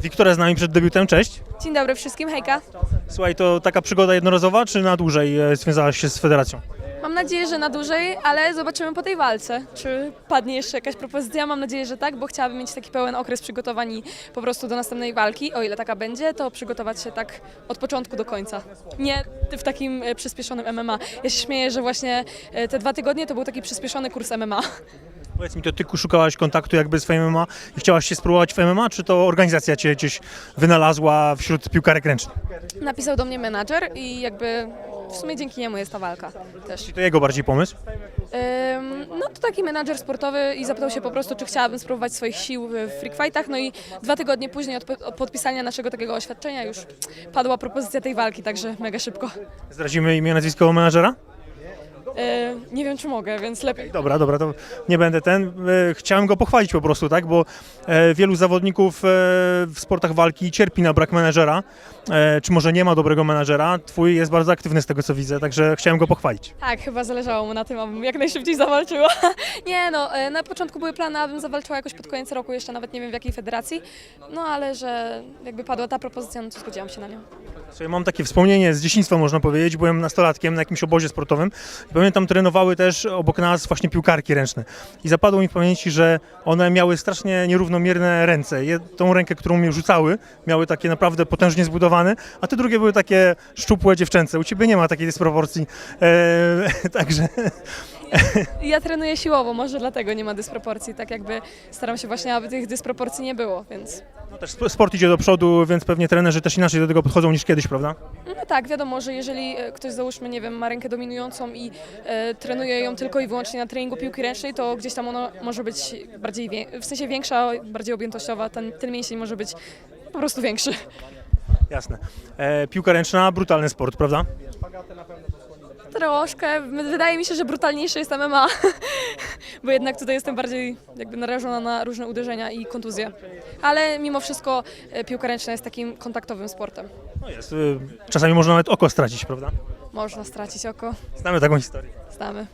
Wiktoria z nami przed debiutem, cześć. Dzień dobry wszystkim, hejka. Słuchaj, to taka przygoda jednorazowa, czy na dłużej e, związałaś się z federacją? Mam nadzieję, że na dłużej, ale zobaczymy po tej walce, czy padnie jeszcze jakaś propozycja. Mam nadzieję, że tak, bo chciałabym mieć taki pełen okres przygotowań i po prostu do następnej walki, o ile taka będzie, to przygotować się tak od początku do końca. Nie w takim e, przyspieszonym MMA. Ja się śmieję, że właśnie e, te dwa tygodnie to był taki przyspieszony kurs MMA. Powiedz mi, to ty szukałaś kontaktu jakby z MMA i chciałaś się spróbować w MMA, czy to organizacja cię gdzieś wynalazła wśród piłkarek ręcznych? Napisał do mnie menadżer i jakby w sumie dzięki niemu jest ta walka też. Czy to jego bardziej pomysł? Ym, No to taki menadżer sportowy i zapytał się po prostu, czy chciałabym spróbować swoich sił w freak fightach. No i dwa tygodnie później od, po- od podpisania naszego takiego oświadczenia już padła propozycja tej walki, także mega szybko. Zdradzimy imię, nazwisko menadżera? Ym, nie wiem, czy mogę, więc lepiej. Dobra, dobra, to nie będę ten. E, Chciałem go pochwalić po prostu, tak, bo e, wielu zawodników e, w sportach walki cierpi na brak menedżera, e, czy może nie ma dobrego menedżera. Twój jest bardzo aktywny z tego, co widzę, także chciałem go pochwalić. Tak, chyba zależało mu na tym, abym jak najszybciej zawalczyła. Nie no, e, na początku były plany, abym zawalczyła jakoś pod koniec roku, jeszcze nawet nie wiem w jakiej federacji. No ale że jakby padła ta propozycja, no to zgodziłam się na nią. Słuchaj, mam takie wspomnienie z dzieciństwa, można powiedzieć. Byłem nastolatkiem na jakimś obozie sportowym. I Pamiętam, trenowały też obok nas właśnie piłkarki ręczne. I zapadło mi w pamięci, że one miały strasznie nierównomierne ręce. Je, tą rękę, którą mi rzucały, miały takie naprawdę potężnie zbudowane, a te drugie były takie szczupłe dziewczęce. U ciebie nie ma takiej dysproporcji. E, także Ja trenuję siłowo, może dlatego nie ma dysproporcji, tak jakby staram się właśnie, aby tych dysproporcji nie było, więc no też sp- sport idzie do przodu, więc pewnie trenerzy też inaczej do tego podchodzą niż kiedyś, prawda? no tak, wiadomo, że jeżeli e, ktoś załóżmy, nie wiem, ma rękę dominującą i e, trenuje ją tylko i wyłącznie na treningu piłki ręcznej, to gdzieś tam ono może być bardziej, wię- w sensie większa, bardziej objętościowa, ten, ten mięsień może być po prostu większy. Jasne. E, piłka ręczna, brutalny sport, prawda? Troszkę, wydaje mi się, że brutalniejsze jest MMA, bo jednak tutaj jestem bardziej jakby narażona na różne uderzenia i kontuzje. Ale mimo wszystko e, piłka ręczna jest takim kontaktowym sportem. No jest. Y, czasami można nawet oko stracić, prawda? Można stracić oko, Znamy taką historię. znamy.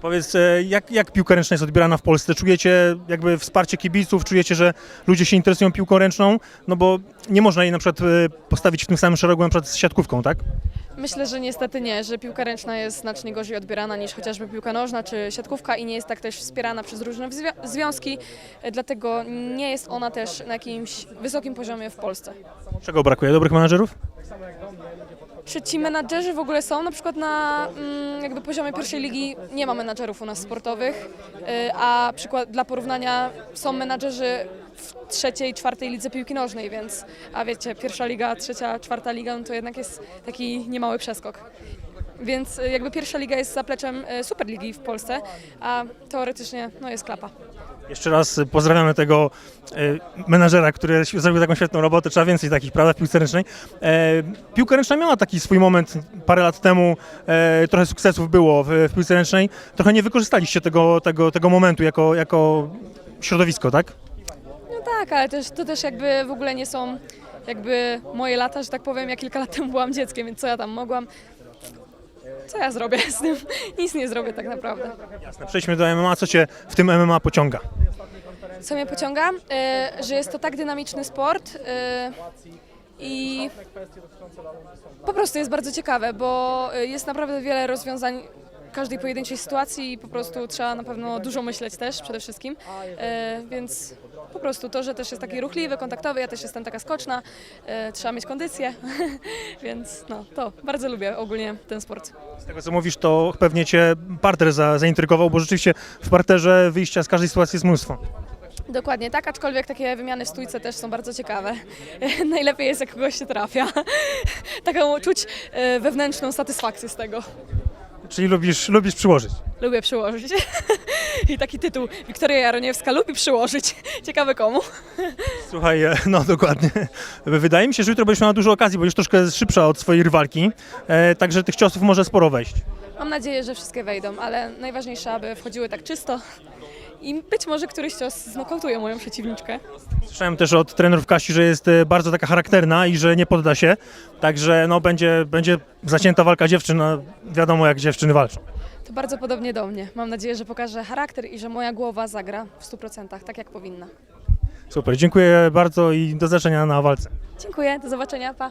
Powiedz, e, jak, jak piłka ręczna jest odbierana w Polsce? Czujecie jakby wsparcie kibiców? Czujecie, że ludzie się interesują piłką ręczną? No bo nie można jej na przykład e, postawić w tym samym szeregu na przykład z siatkówką, tak? Myślę, że niestety nie, że piłka ręczna jest znacznie gorzej odbierana niż chociażby piłka nożna czy siatkówka i nie jest tak też wspierana przez różne związki, dlatego nie jest ona też na jakimś wysokim poziomie w Polsce. Czego brakuje? Dobrych menadżerów? Czy ci menadżerzy w ogóle są? Na przykład na mm, jakby poziomie pierwszej ligi nie ma menadżerów u nas sportowych, y, a przykład dla porównania są menadżerzy w trzeciej, czwartej lidze piłki nożnej, więc a wiecie, pierwsza liga, trzecia, czwarta liga, no to jednak jest taki niemały przeskok. Więc y, jakby pierwsza liga jest zapleczem y, Superligi w Polsce, a teoretycznie no jest klapa. Jeszcze raz e, pozdrawiamy tego e, menadżera, który zrobił taką świetną robotę. Trzeba więcej takich, prawda, w piłce ręcznej. E, piłka ręczna miała taki swój moment parę lat temu. E, trochę sukcesów było w, w piłce ręcznej. Trochę nie wykorzystaliście tego, tego, tego momentu jako, jako środowisko, tak? No tak, ale też, to też jakby w ogóle nie są jakby moje lata, że tak powiem. Ja kilka lat temu byłam dzieckiem, więc co ja tam mogłam? Co ja zrobię z tym? Nic nie zrobię tak naprawdę. Jasne. Przejdźmy do MMA. Co cię w tym MMA pociąga? Co mnie pociąga? E, że jest to tak dynamiczny sport e, i po prostu jest bardzo ciekawe, bo jest naprawdę wiele rozwiązań każdej pojedynczej sytuacji i po prostu trzeba na pewno dużo myśleć też przede wszystkim, e, więc po prostu to, że też jest taki ruchliwy, kontaktowy, ja też jestem taka skoczna, e, trzeba mieć kondycję, więc no to bardzo lubię ogólnie ten sport. Z tego co mówisz, to pewnie cię parter za, zaintrygował, bo rzeczywiście w parterze wyjścia z każdej sytuacji jest mnóstwo. Dokładnie tak, aczkolwiek takie wymiany w stójce też są bardzo ciekawe. Najlepiej jest, jak kogoś się trafia. Taką czuć e, wewnętrzną satysfakcję z tego. Czyli lubisz, lubisz przyłożyć. Lubię przyłożyć. I taki tytuł, Wiktoria Jaroniewska lubi przyłożyć. Ciekawe komu. Słuchaj, e, no dokładnie. Wydaje mi się, że jutro będziesz miała dużo okazji, bo już troszkę szybsza od swojej rywalki, e, także tych ciosów może sporo wejść. Mam nadzieję, że wszystkie wejdą, ale najważniejsze, aby wchodziły tak czysto. I być może któryś cios znokautuje moją przeciwniczkę. Słyszałem też od trenerów Kasi, że jest e, bardzo taka charakterna i że nie podda się, także no będzie, będzie zacięta walka dziewczyn, no, wiadomo jak dziewczyny walczą. To bardzo podobnie do mnie. Mam nadzieję, że pokażę charakter i że moja głowa zagra w 100%, tak jak powinna. Super, dziękuję bardzo i do zobaczenia na walce. Dziękuję, do zobaczenia, pa.